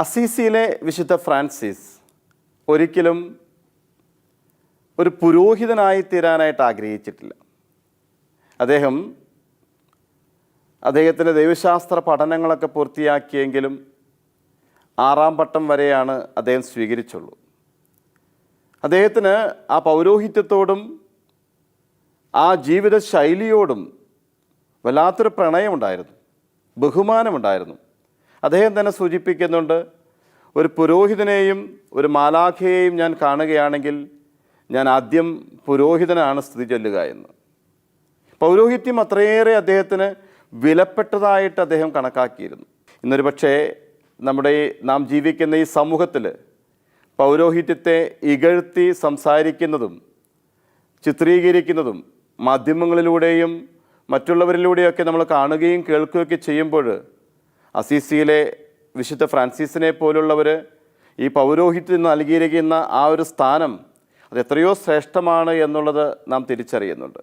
അസീസിയിലെ വിശുദ്ധ ഫ്രാൻസിസ് ഒരിക്കലും ഒരു പുരോഹിതനായി തീരാനായിട്ട് ആഗ്രഹിച്ചിട്ടില്ല. അദ്ദേഹം അദ്ദേഹത്തിന്റെ ദൈവശാസ്ത്ര പഠനങ്ങളൊക്കെ പൂർത്തിയാക്കിയെങ്കിലും ആറാം പട്ടം വരെയാണ് അദ്ദേഹം സ്വീകരിച്ചുള്ളൂ. അദ്ദേഹത്തിന് ആ പൗരോഹിത്യത്തോടും ആ ജീവിത ശൈലിയോടും വല്ലാത്തൊരു പ്രണയമുണ്ടായിരുന്നു ബഹുമാനമുണ്ടായിരുന്നു. അദ്ദേഹം തന്നെ സൂചിപ്പിക്കുന്നുണ്ട് ഒരു പുരോഹിതനെയും ഒരു മാലാഖയെയും ഞാൻ കാണുകയാണെങ്കിൽ ഞാൻ ആദ്യം പുരോഹിതനാണ് സ്ഥിതി ചൊല്ലുക എന്ന്. പൗരോഹിത്യം അത്രയേറെ അദ്ദേഹത്തിന് വിലപ്പെട്ടതായിട്ട് അദ്ദേഹം കണക്കാക്കിയിരുന്നു. ഇന്നൊരു പക്ഷേ നമ്മുടെ നാം ജീവിക്കുന്ന ഈ സമൂഹത്തിൽ പൗരോഹിത്യത്തെ ഇകഴ്ത്തി സംസാരിക്കുന്നതും ചിത്രീകരിക്കുന്നതും മാധ്യമങ്ങളിലൂടെയും മറ്റുള്ളവരിലൂടെയൊക്കെ നമ്മൾ കാണുകയും കേൾക്കുകയൊക്കെ ചെയ്യുമ്പോൾ അസീസിയിലെ വിശുദ്ധ ഫ്രാൻസിസിനെ പോലുള്ളവർ ഈ പൗരോഹിത്യം നൽകിയിരിക്കുന്ന ആ ഒരു സ്ഥാനം അത് എത്രയോ ശ്രേഷ്ഠമാണ് എന്നുള്ളത് നാം തിരിച്ചറിയുന്നുണ്ട്.